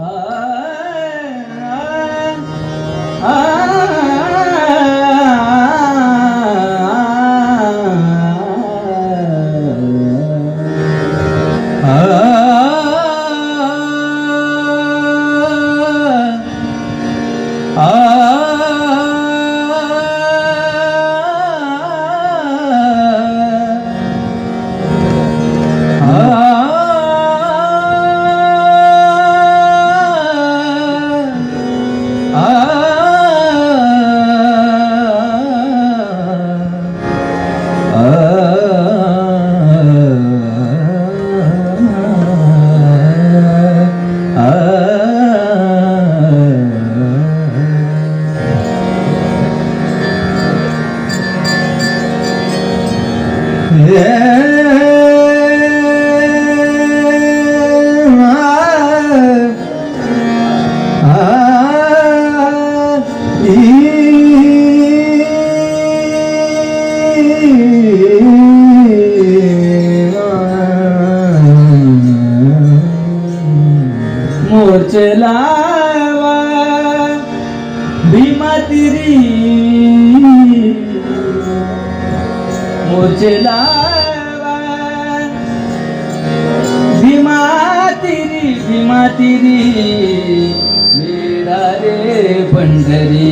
Ah. मोचलावा Bhima तिरी Bhima तिरी रे पंढरी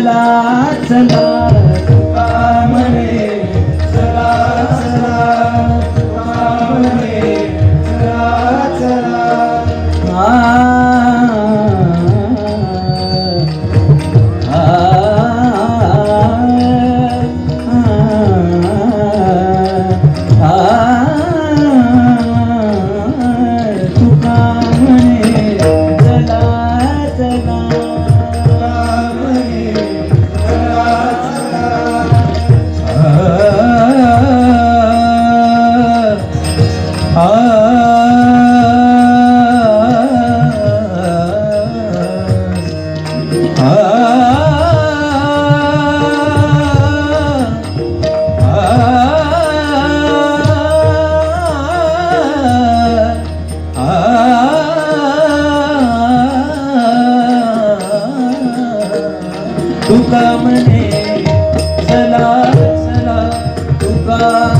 चला चला. तुका म्हणे चला चला तुका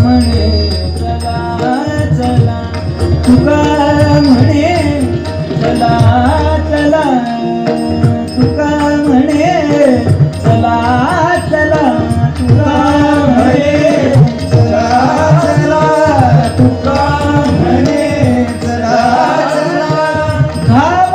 Hallelujah.